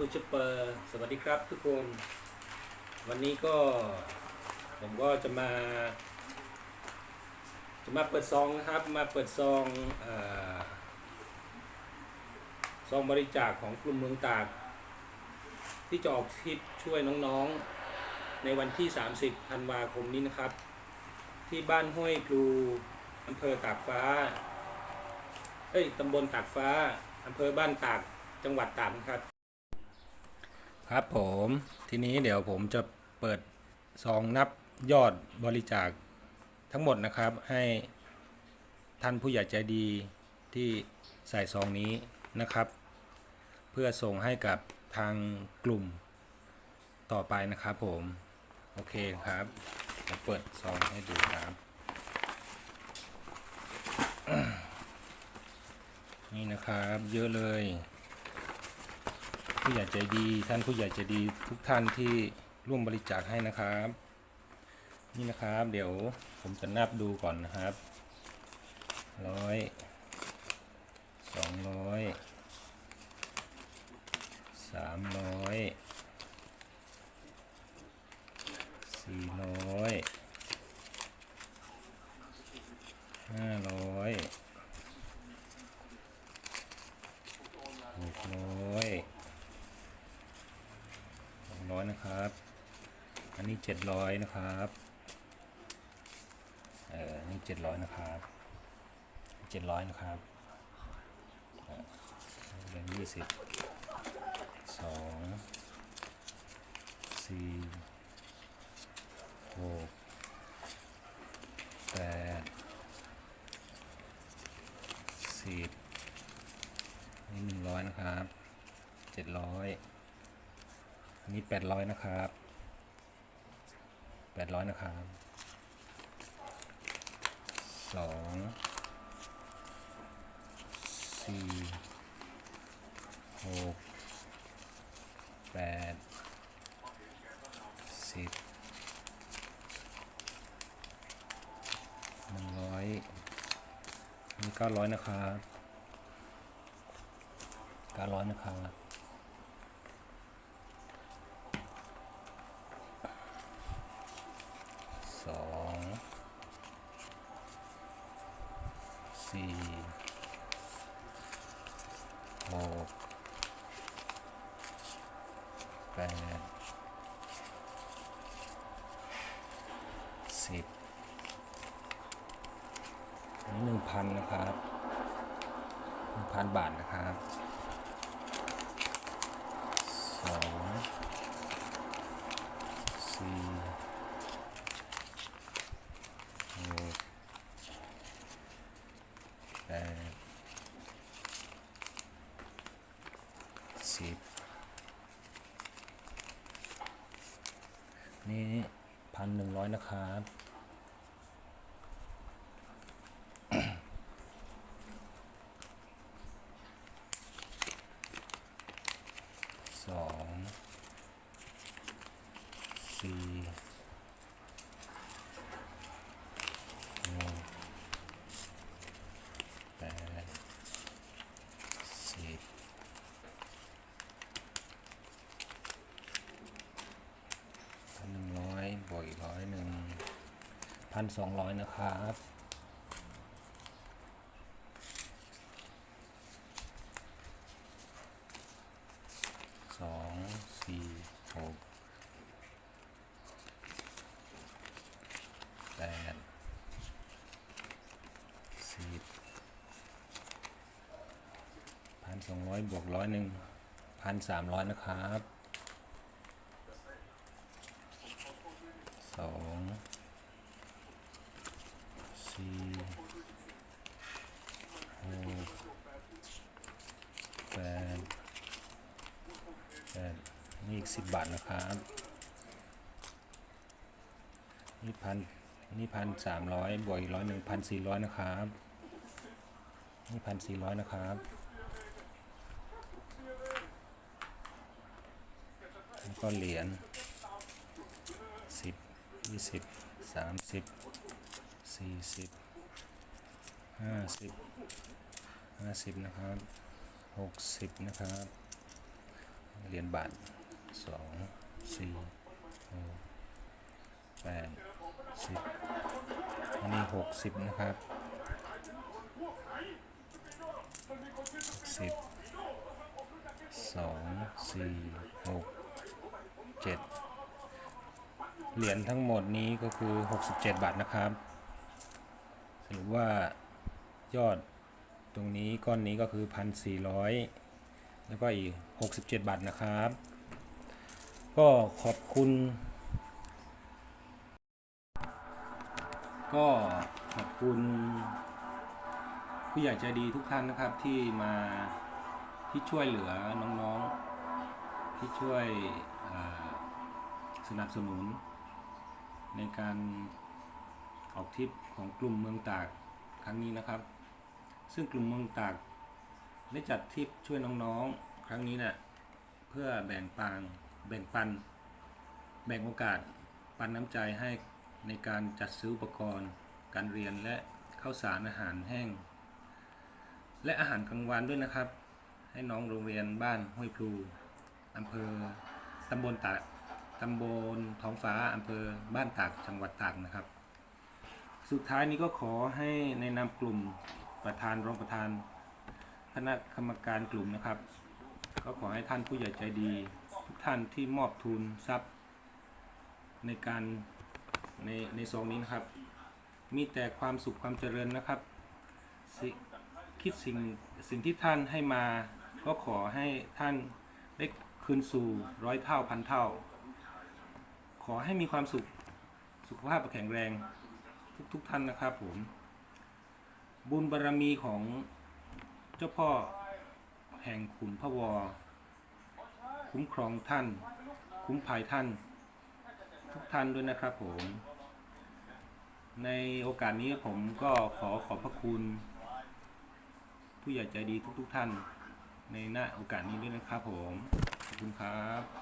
มูชเปอร์สวัสดีครับทุกคน วันนี้ก็ ผมก็จะมา จะมาเปิดซองนะครับมาเปิดซองอซองบริจาคของกลุ่มเมืองตาก ที่จะออกทริปช่วยน้องๆ ในวันที่ 30ธันวาคมนี้นะครับ ที่บ้านห้วยพลูอำเภอตากฟ้าเอ้ยตำบลตากฟ้าอำเภอบ้านตากจังหวัดตากนะครับ ครับผมทีนี้เดี๋ยวผมจะเปิดซองนับยอดบริจาคทั้งหมดนะครับให้ท่านผู้ใหญ่ใจดีที่ใส่ซองนี้นะครับ เพื่อส่งให้กับทางกลุ่มต่อไปนะครับผมโอเคครับผมเปิดซองให้ดูครับ นี่นะครับเยอะเลย ผู้ใหญ่ใจดี ท่านผู้ใหญ่ใจดีทุกท่านที่ร่วมบริจาคให้นะครับ นี่นะครับ เดี๋ยวผมจะนับดูก่อนนะครับร้อยสองร้อยสามร้อยสี่ร้อยห้าร้อยหกร้อย สองร้อยนะครับ อันนี้เจ็ดร้อยนะครับเออนี่เจ็ดร้อยนะครับเจ็ดร้อยนะครับเออแบงค์ยี่สิบสองสี่หกแปดสิบนี่หนึ่งร้อยนะครับเจ็ดร้อยอันนี้แปดร้อยนะครับ แปดร้อยนะครับสองสี่หกแปดสิบหนึ่งร้อยอันนี้เก้าร้อยนะครับเก้าร้อยนะครับ สองสี่หก แปดสิบอันนี้หนึ่งพันนะครับหนึ่งพันบาทนะครับสองสี่หกแปดสิบ นี่พันหนึ่งร้อยนะครับ 1,200 นะครับสองสี่หกแปดสิบพันสองร้อยบวกร้อยหนึ่งพันสามร้อยนะครับ สิบบาทนะครับนี่พันนี่พันสามร้อยบวกอีกร้อยหนึ่งพันสี่ร้อยนะครับนี่พันสี่ร้อยนะครับแล้วก็เหรียญสิบยี่สิบสามสิบสี่สิบห้าสิบห้าสิบนะครับหกสิบนะครับเหรียญบาท สองสี่หกแปดสิบอันนี้หกสิบนะครับสิบสองสี่หกเจ็ดเหรียญทั้งหมดนี้ก็คือ 67 บาทนะครับ สรุปว่ายอดตรงนี้ก้อนนี้ก็คือ 1,400 แล้วก็อีก 67 บาทนะครับ ก็ขอบคุณ ก็ขอบคุณ ผู้ใหญ่ใจดีทุกท่านนะครับที่มาที่ช่วยเหลือน้องๆ ที่ช่วยสนับสนุน ในการออกทริปของกลุ่มเมืองตากครั้งนี้นะครับ ซึ่งกลุ่มเมืองตากได้จัดทริปช่วยน้องๆ ครั้งนี้นะ่ะเพื่อแบ่งปัน แบ่งปัน แบ่งโอกาส ปันน้ำใจให้ในการจัดซื้ออุปกรณ์ การเรียนและข้าวสารอาหารแห้ง และอาหารกลางวันด้วยนะครับ ให้น้องโรงเรียนบ้านห้วยพลูอำเภอตำบลตากตำบลท้องฟ้าอำเภอบ้านตากจังหวัดตากนะครับ สุดท้ายนี้ก็ขอให้ในนามกลุ่มประธานรองประธานคณะกรรมการกลุ่มนะครับ ก็ขอให้ท่านผู้ใหญ่ใจดี ทุกท่านที่มอบทุนทรัพย์ในการในในซองนี้นะครับ มีแต่ความสุขความเจริญนะครับสคิดสิ่งสิ่งที่ท่านให้มา ก็ขอให้ท่านได้คืนสู่ร้อยเท่าพันเท่า ขอให้มีความสุขสุขภาพแข็งแรงทุกทุกท่านนะครับผม บุญบารรมีของเจ้าพ่อแห่งขุนพระวอ คุ้มครองท่าน คุ้มภัยท่าน ทุกท่านด้วยนะครับผม ในโอกาสนี้ผมก็ขอขอบพระคุณ ผู้ใหญ่ใจดีทุกๆท่าน ในหน้าโอกาสนี้ด้วยนะครับผม ขอบคุณครับ